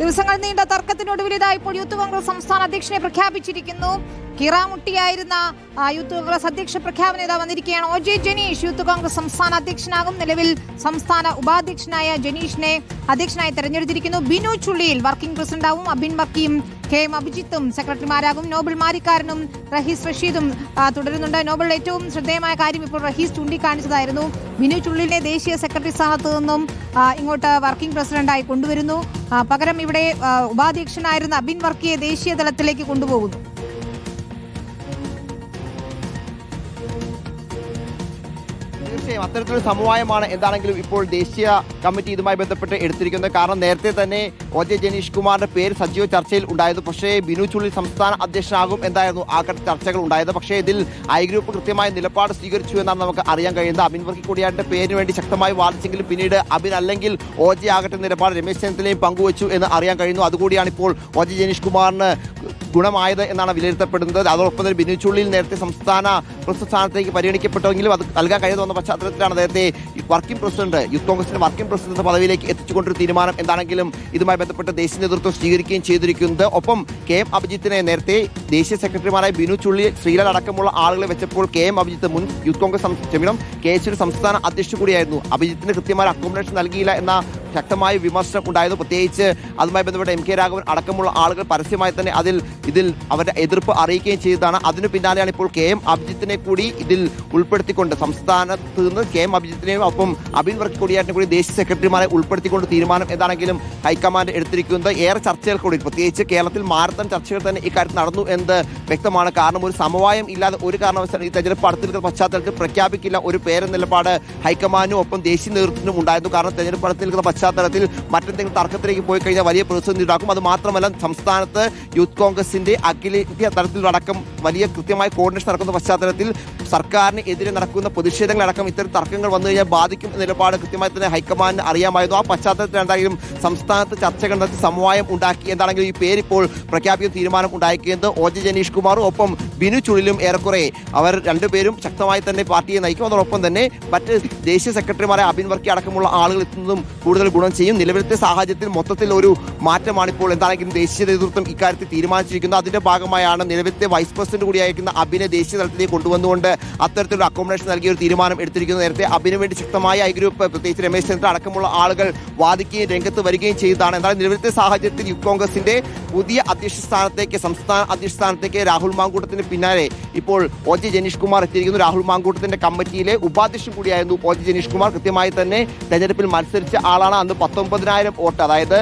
ദിവസങ്ങൾ നീണ്ട തർക്കത്തിനൊടുവിൽ ഇപ്പോൾ യൂത്ത് കോൺഗ്രസ് സംസ്ഥാന അധ്യക്ഷനെ പ്രഖ്യാപിച്ചിരിക്കുന്നു. കിറാമുട്ടിയായിരുന്ന യൂത്ത് കോൺഗ്രസ് അധ്യക്ഷ പ്രഖ്യാപന ഇതാ വന്നിരിക്കുകയാണ്. O J Janeesh youth Congress സംസ്ഥാന അധ്യക്ഷനാകും. നിലവിൽ സംസ്ഥാന ഉപാധ്യക്ഷനായ ജനീഷിനെ അധ്യക്ഷനായി തെരഞ്ഞെടുത്തിരിക്കുന്നു. ബിനു ചുള്ളിയിൽ വർക്കിംഗ് പ്രസിഡന്റാവും അബിൻ മക്കിയും കെ എം അഭിജിത്തും സെക്രട്ടറിമാരാകും. നോബൽ മാരിക്കാരനും റഹീസ് റഷീദും തുടരുന്നുണ്ട്. നോബൽ ഏറ്റവും ശ്രദ്ധേയമായ കാര്യം ഇപ്പോൾ റഹീസ് ചൂണ്ടിക്കാണിച്ചതായിരുന്നു. ബിനു ചുള്ളിലിനെ ദേശീയ സെക്രട്ടറി സ്ഥാനത്ത് നിന്നും ഇങ്ങോട്ട് വർക്കിംഗ് പ്രസിഡന്റായി കൊണ്ടുവരുന്നു. പകരം ഇവിടെ ഉപാധ്യക്ഷനായിരുന്ന അബിൻ വർക്കിയെ ദേശീയ തലത്തിലേക്ക് കൊണ്ടുപോകുന്നു. തീർച്ചയായും അത്തരത്തിലൊരു സമവായമാണ് എന്താണെങ്കിലും ഇപ്പോൾ ദേശീയ കമ്മിറ്റി ഇതുമായി ബന്ധപ്പെട്ട് എടുത്തിരിക്കുന്നത്. കാരണം നേരത്തെ തന്നെ ഒ ജെ ജനീഷ് കുമാറിന്റെ പേര് സജീവ ചർച്ചയിൽ ഉണ്ടായത് പക്ഷേ ബിനു ചുള്ളി സംസ്ഥാന അധ്യക്ഷനാകും എന്തായിരുന്നു ആ ചർച്ചകൾ ഉണ്ടായത്. പക്ഷേ ഇതിൽ ഐ ഗ്രൂപ്പ് കൃത്യമായ നിലപാട് സ്വീകരിച്ചു എന്നാണ് നമുക്ക് അറിയാൻ കഴിയുന്നത്. അബിൻ വർക്കി കൂടിയാട്ടിന്റെ പേരിന് വേണ്ടി ശക്തമായി വാദിച്ചെങ്കിലും പിന്നീട് അബിൻ അല്ലെങ്കിൽ ഒ ജെ ആകട്ടെ നിലപാട് രമേശ് ചെന്നിത്തലയും പങ്കുവച്ചു എന്ന് അറിയാൻ കഴിയുന്നു. അതുകൂടിയാണ് ഇപ്പോൾ ഒ ജെ ജനീഷ് കുമാറിന് ഗുണമായത് എന്നാണ് വിലയിരുത്തപ്പെടുന്നത്. അതോടൊപ്പം തന്നെ ബിനു ചുള്ളിയിൽ നേരത്തെ സംസ്ഥാന പ്രസിഡന്റ് സ്ഥാനത്തേക്ക് പരിഗണിക്കപ്പെട്ടെങ്കിലും അത് നൽകാൻ കഴിയുന്നു വന്ന പശ്ചാത്തലത്തിലാണ് നേരത്തെ വർക്കിംഗ് പ്രസിഡന്റ് യൂത്ത് കോൺഗ്രസിന്റെ വർക്കിംഗ് പ്രസിഡന്റ് എന്ന പദവിയിലേക്ക് എത്തിച്ചുകൊണ്ടൊരു തീരുമാനം എന്താണെങ്കിലും ഇതുമായി ബന്ധപ്പെട്ട് ദേശീയ നേതൃത്വം സ്വീകരിക്കുകയും ചെയ്തിരിക്കുന്നത്. ഒപ്പം കെ എം അഭിജിത്തിനെ നേരത്തെ ദേശീയ സെക്രട്ടറിമാരായ ബിനു ചുള്ളി ശ്രീലാൽ അടക്കമുള്ള ആളുകളെ വെച്ചപ്പോൾ കെ എം അഭിജിത്ത് മുൻ യൂത്ത് കോൺഗ്രസ് ക്ഷമിക്കണം കെ എസ് സംസ്ഥാന അധ്യക്ഷ കൂടിയായിരുന്നു. അഭിജിത്തിന് കൃത്യമായ അക്കോമഡേഷൻ നൽകിയില്ല എന്ന ശക്തമായ വിമർശനം ഉണ്ടായിരുന്നു. പ്രത്യേകിച്ച് അതുമായി ബന്ധപ്പെട്ട എം കെ രാഘവൻ അടക്കമുള്ള ആളുകൾ പരസ്യമായി തന്നെ അതിൽ ഇതിൽ അവരുടെ എതിർപ്പ് അറിയിക്കുകയും ചെയ്തതാണ്. അതിനു പിന്നാലെയാണ് ഇപ്പോൾ കെ എം അഭിജിത്തിനെ കൂടി ഇതിൽ ഉൾപ്പെടുത്തിക്കൊണ്ട് സംസ്ഥാനത്ത് നിന്ന് കെ എം അഭിജിത്തിനെയും ഒപ്പം അബിൻ വർക്ക് കൊടിയാറ്റിനെ കൂടി ദേശീയ സെക്രട്ടറിമാരെ ഉൾപ്പെടുത്തിക്കൊണ്ട് തീരുമാനം എന്താണെങ്കിലും ഹൈക്കമാൻഡ് എടുത്തിരിക്കുന്നത്. ഏറെ ചർച്ചകൾ കൂടി. പ്രത്യേകിച്ച് കേരളത്തിൽ മാരത്തൺ ചർച്ചകൾ തന്നെ ഇക്കാര്യത്തിൽ നടന്നു എന്ന് വ്യക്തമാണ്. കാരണം ഒരു സമവായം ഇല്ലാതെ ഒരു കാരണവശാലും ഈ തെരഞ്ഞെടുപ്പ് അടുത്തിരിക്കുന്ന പശ്ചാത്തലത്തിൽ പ്രഖ്യാപിക്കില്ല. ഒരു പേരെന്ന നിലപാട് ഹൈക്കമാൻഡിനും ഒപ്പം ദേശീയ നേതൃത്വത്തിനും ഉണ്ടായിരുന്നു. കാരണം തെരഞ്ഞെടുപ്പ് അടുത്ത് നിൽക്കുന്ന പശ്ചാത്തലത്തിൽ മറ്റെന്തെങ്കിലും തർക്കത്തിലേക്ക് പോയി കഴിഞ്ഞാൽ വലിയ പ്രതിസന്ധി ഉണ്ടാക്കും. അത് മാത്രമല്ല സംസ്ഥാനത്ത് യൂത്ത് കോൺഗ്രസിന്റെ അഖിലേന്ത്യാ തലത്തിലടക്കം വലിയ കൃത്യമായ കോർഡിനേഷൻ നടക്കുന്ന പശ്ചാത്തലത്തിൽ സർക്കാരിന് എതിരെ നടക്കുന്ന പ്രതിഷേധങ്ങളടക്കം ഇത്തരം തർക്കങ്ങൾ വന്നു കഴിഞ്ഞാൽ ബാധിക്കും എന്ന നിലപാട് കൃത്യമായി തന്നെ ഹൈക്കമാൻഡിന് അറിയാമായിരുന്നു. ആ പശ്ചാത്തലത്തിൽ എന്തായാലും സംസ്ഥാനത്ത് ചർച്ചകൾ നടത്തി സമവായം ഉണ്ടാക്കി. എന്താണെങ്കിലും ഈ പേരിപ്പോൾ പ്രഖ്യാപിക്കുന്ന തീരുമാനം ഉണ്ടാക്കിയത് ഒ ജെ ജനീഷ് കുമാറും ഒപ്പം ബിനു ചുഴിലും ഏറെക്കുറെ. അവർ രണ്ടുപേരും ശക്തമായി തന്നെ പാർട്ടിയെ നയിക്കും. അതോടൊപ്പം തന്നെ മറ്റ് ദേശീയ സെക്രട്ടറിമാരെ അബിൻ വർക്കി അടക്കമുള്ള ആളുകൾ എത്തുന്നതും കൂടുതൽ ഗുണം ചെയ്യും. നിലവിലത്തെ സാഹചര്യത്തിൽ മൊത്തത്തിൽ ഒരു മാറ്റമാണ് ഇപ്പോൾ എന്താണെങ്കിലും ദേശീയ നേതൃത്വം ഇക്കാര്യത്തിൽ തീരുമാനിച്ചിരിക്കുന്നത്. അതിന്റെ ഭാഗമായാണ് നിലവിലത്തെ വൈസ് പ്രസിഡന്റ് കൂടിയായിരിക്കുന്ന അബിനെ ദേശീയ തലത്തിലേക്ക് കൊണ്ടുവന്നുകൊണ്ട് അത്തരത്തിലൊരു അക്കോമഡേഷൻ നൽകിയ ഒരു തീരുമാനം എടുത്തിരിക്കുന്നത് നേരത്തെ അബിന് വേണ്ടി ശക്തമായ ഐ ഗ്രൂപ്പ് പ്രത്യേകിച്ച് രമേശ് ചെന്നിത്തല അടക്കമുള്ള ആളുകൾ വാദിക്കുകയും രംഗത്ത് വരികയും ചെയ്തതാണ്. എന്നാൽ നിലവിലത്തെ സാഹചര്യത്തിൽ യു കോൺഗ്രസിന്റെ പുതിയ അധ്യക്ഷ സ്ഥാനത്തേക്ക് സംസ്ഥാന അധ്യക്ഷ സ്ഥാനത്തേക്ക് രാഹുൽ മാങ്കൂട്ടത്തിന് പിന്നാലെ ഇപ്പോൾ ഒ ജെ ജനീഷ് കുമാർ എത്തിയിരിക്കുന്നു. രാഹുൽ മാങ്കൂട്ടത്തിന്റെ കമ്മിറ്റിയിലെ ഉപാധ്യക്ഷൻ കൂടിയായിരുന്നു ഒ ജെ ജനീഷ് കുമാർ കൃത്യമായി തന്നെ തെരഞ്ഞെടുപ്പിൽ മത്സരിച്ച ആളാണ് അന്ന് പത്തൊമ്പതിനായിരം വോട്ട്. അതായത്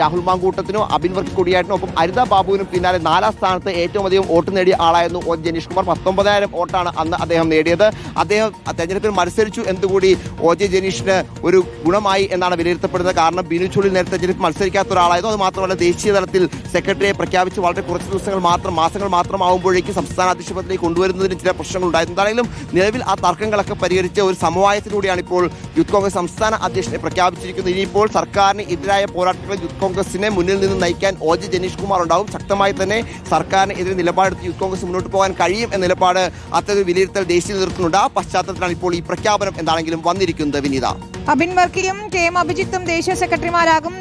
രാഹുൽ മാങ്കൂട്ടത്തിനും അബിൻ വർക്ക് കൂടിയായിരുന്നു ഒപ്പം അരിത ബാബുവിനും പിന്നാലെ നാലാം സ്ഥാനത്ത് ഏറ്റവും അധികം വോട്ട് നേടിയ ആളായിരുന്നു ഒ ജനീഷ് കുമാർ പത്തൊമ്പതിനായിരം വോട്ടാണ് അന്ന് അദ്ദേഹം നേടിയത്. അദ്ദേഹം തെരഞ്ഞെടുപ്പിൽ മത്സരിച്ചു എന്തുകൂടി ഒ ജെ ജനീഷിന് ഒരു ഗുണമായി എന്നാണ് വിലയിരുത്തപ്പെടുന്നത്. കാരണം ബിനു ചുള്ളി നേരത്തെ തെരഞ്ഞെടുപ്പ് മത്സരിക്കാത്ത ഒരാളായിരുന്നു. അത് മാത്രമല്ല ദേശീയ തലത്തിൽ സെക്രട്ടറിയെ പ്രഖ്യാപിച്ച് വളരെ കുറച്ച് ദിവസങ്ങൾ മാത്രം മാസങ്ങൾ മാത്രമാകുമ്പോഴേക്കും സംസ്ഥാന അധ്യക്ഷപദത്തിലേക്ക് കൊണ്ടുവരുന്നതിന് ചില പ്രശ്നങ്ങൾ ഉണ്ടായിരുന്നു നിലവിൽ ആ തർക്കങ്ങളൊക്കെ പരിഹരിച്ച ഒരു സമവായത്തിലൂടെയാണ് ഇപ്പോൾ യൂത്ത് കോൺഗ്രസ് സംസ്ഥാന അധ്യക്ഷനെ പ്രഖ്യാപിച്ചിരിക്കുന്നത്. ഇനിയിപ്പോൾ സർക്കാരിന് എതിരായ പോരാട്ടങ്ങളിൽ യൂത്ത് കോൺഗ്രസിനെ മുന്നിൽ നിന്ന് നയിക്കാൻ ഒ ജെ ജനീഷ് കുമാർ ഉണ്ടാവും. ശക്തമായി തന്നെ സർക്കാരിന് എതിരെ നിലപാടെടുത്ത് യൂത്ത് കോൺഗ്രസ് മുന്നോട്ട് പോകാൻ കഴിയും എന്ന നിലപാട് അത്തരം വിലയിരുത്തൽ ദേശീയ നേതൃത്വത്തിനുണ്ട്. ആ പശ്ചാത്തലത്തിലാണ് ഇപ്പോൾ ഈ പ്രഖ്യാപനം എന്താണെങ്കിലും വന്നിരിക്കുന്നത് വിനീത. അബിൻ വർക്കിയും കെ എം അഭിജിത്തും ദേശീയ സെക്രട്ടറിമാരാകും.